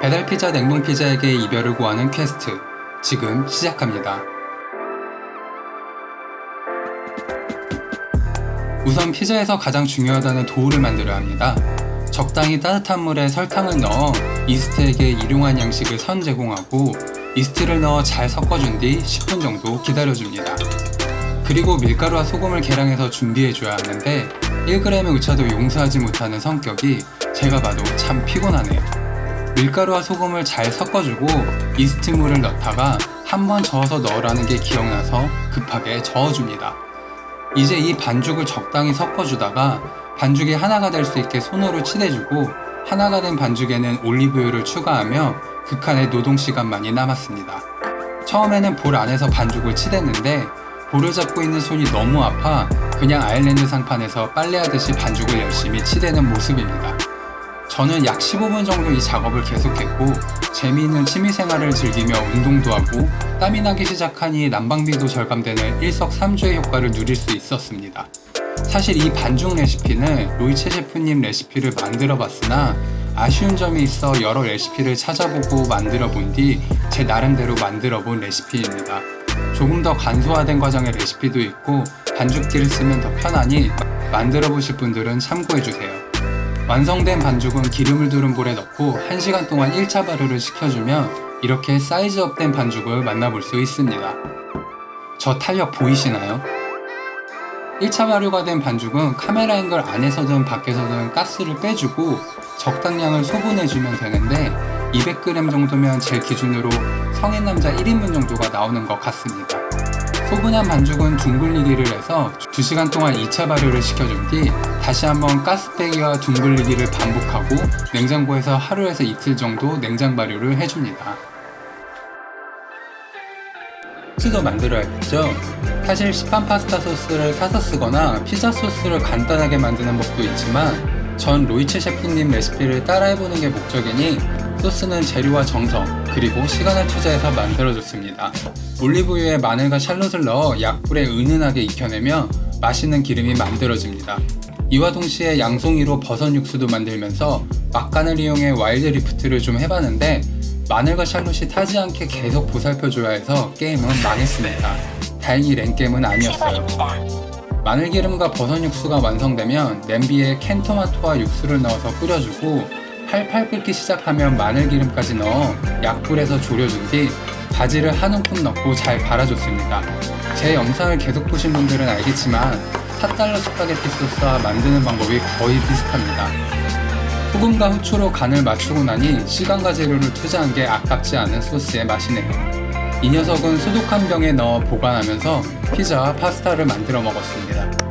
배달피자 냉동피자에게 이별을 구하는 퀘스트 지금 시작합니다. 우선 피자에서 가장 중요하다는 도우를 만들어야 합니다. 적당히 따뜻한 물에 설탕을 넣어 이스트에게 일용할 양식을 선 제공하고 이스트를 넣어 잘 섞어준 뒤 10분 정도 기다려줍니다. 그리고 밀가루와 소금을 계량해서 준비해줘야 하는데 1g의 오차도 용서하지 못하는 성격이 제가 봐도 참 피곤하네요. 밀가루와 소금을 잘 섞어주고 이스트물을 넣다가 한번 저어서 넣으라는 게 기억나서 급하게 저어줍니다. 이제 이 반죽을 적당히 섞어주다가 반죽이 하나가 될 수 있게 손으로 치대주고 하나가 된 반죽에는 올리브유를 추가하며 극한의 노동시간만이 남았습니다. 처음에는 볼 안에서 반죽을 치댔는데 볼을 잡고 있는 손이 너무 아파 그냥 아일랜드 상판에서 빨래하듯이 반죽을 열심히 치대는 모습입니다. 저는 약 15분 정도 이 작업을 계속했고 재미있는 취미생활을 즐기며 운동도 하고 땀이 나기 시작하니 난방비도 절감되는 일석삼조의 효과를 누릴 수 있었습니다. 사실 이 반죽 레시피는 로이체 셰프님 레시피를 만들어 봤으나 아쉬운 점이 있어 여러 레시피를 찾아보고 만들어 본 뒤 제 나름대로 만들어 본 레시피입니다. 조금 더 간소화된 과정의 레시피도 있고 반죽기를 쓰면 더 편하니 만들어 보실 분들은 참고해 주세요. 완성된 반죽은 기름을 두른 볼에 넣고 1시간 동안 1차 발효를 시켜주면 이렇게 사이즈업된 반죽을 만나볼 수 있습니다. 저 탄력 보이시나요? 1차 발효가 된 반죽은 카메라 앵글 안에서든 밖에서든 가스를 빼주고 적당량을 소분해주면 되는데 200g 정도면 제 기준으로 성인 남자 1인분 정도가 나오는 것 같습니다. 소분한 반죽은 둥글리기를 해서 2시간 동안 2차 발효를 시켜준 뒤 다시 한번 가스빼기와 둥글리기를 반복하고 냉장고에서 하루에서 이틀 정도 냉장 발효를 해줍니다. 소스도 만들어야겠죠? 사실 시판 파스타 소스를 사서 쓰거나 피자 소스를 간단하게 만드는 법도 있지만 전 로이체 셰프님 레시피를 따라해보는 게 목적이니 소스는 재료와 정성 그리고 시간을 투자해서 만들어줬습니다. 올리브유에 마늘과 샬롯을 넣어 약불에 은은하게 익혀내며 맛있는 기름이 만들어집니다. 이와 동시에 양송이로 버섯 육수도 만들면서 막간을 이용해 와일드 리프트를 좀 해봤는데 마늘과 샬롯이 타지 않게 계속 보살펴줘야 해서 게임은 망했습니다. 다행히 랭게임은 아니었어요. 마늘기름과 버섯 육수가 완성되면 냄비에 캔 토마토와 육수를 넣어서 끓여주고 팔팔 끓기 시작하면 마늘 기름까지 넣어 약불에서 졸여준 뒤 바지를 한 움큼 넣고 잘 갈아줬습니다. 제 영상을 계속 보신 분들은 알겠지만 4달러 스파게티 소스와 만드는 방법이 거의 비슷합니다. 소금과 후추로 간을 맞추고 나니 시간과 재료를 투자한 게 아깝지 않은 소스의 맛이네요. 이 녀석은 소독한 병에 넣어 보관하면서 피자와 파스타를 만들어 먹었습니다.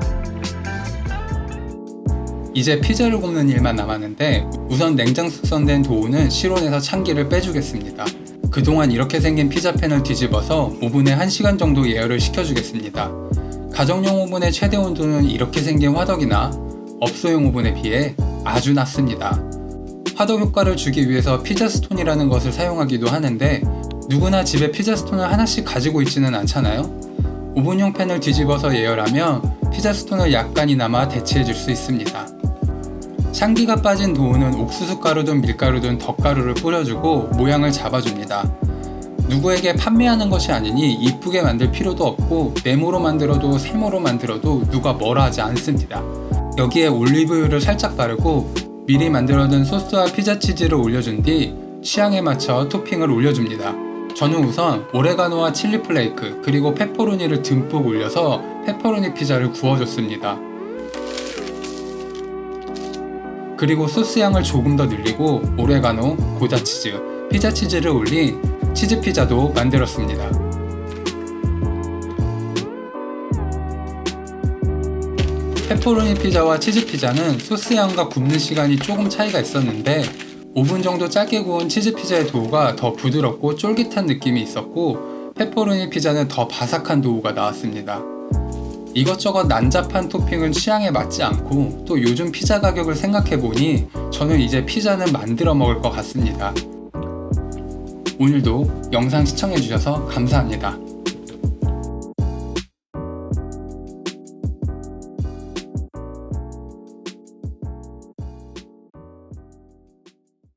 이제 피자를 굽는 일만 남았는데 우선 냉장 숙성된 도우는 실온에서 찬기를 빼주겠습니다. 그동안 이렇게 생긴 피자팬을 뒤집어서 오븐에 1시간 정도 예열을 시켜주겠습니다. 가정용 오븐의 최대 온도는 이렇게 생긴 화덕이나 업소용 오븐에 비해 아주 낮습니다. 화덕 효과를 주기 위해서 피자 스톤이라는 것을 사용하기도 하는데 누구나 집에 피자 스톤을 하나씩 가지고 있지는 않잖아요. 오븐용 팬을 뒤집어서 예열하면 피자 스톤을 약간이나마 대체해 줄 수 있습니다. 향기가 빠진 도우는 옥수수 가루든 밀가루든 덧가루를 뿌려주고 모양을 잡아줍니다. 누구에게 판매하는 것이 아니니 이쁘게 만들 필요도 없고 네모로 만들어도 세모로 만들어도 누가 뭐라 하지 않습니다. 여기에 올리브유를 살짝 바르고 미리 만들어둔 소스와 피자 치즈를 올려준 뒤 취향에 맞춰 토핑을 올려줍니다. 저는 우선 오레가노와 칠리 플레이크 그리고 페퍼로니를 듬뿍 올려서 페퍼로니 피자를 구워줬습니다. 그리고 소스 양을 조금 더 늘리고 오레가노, 고자 치즈, 피자 치즈를 올린 치즈 피자도 만들었습니다. 페퍼로니 피자와 치즈 피자는 소스 양과 굽는 시간이 조금 차이가 있었는데 5분 정도 짧게 구운 치즈 피자의 도우가 더 부드럽고 쫄깃한 느낌이 있었고 페퍼로니 피자는 더 바삭한 도우가 나왔습니다. 이것저것 난잡한 토핑은 취향에 맞지 않고 또 요즘 피자 가격을 생각해보니 저는 이제 피자는 만들어 먹을 것 같습니다. 오늘도 영상 시청해주셔서 감사합니다.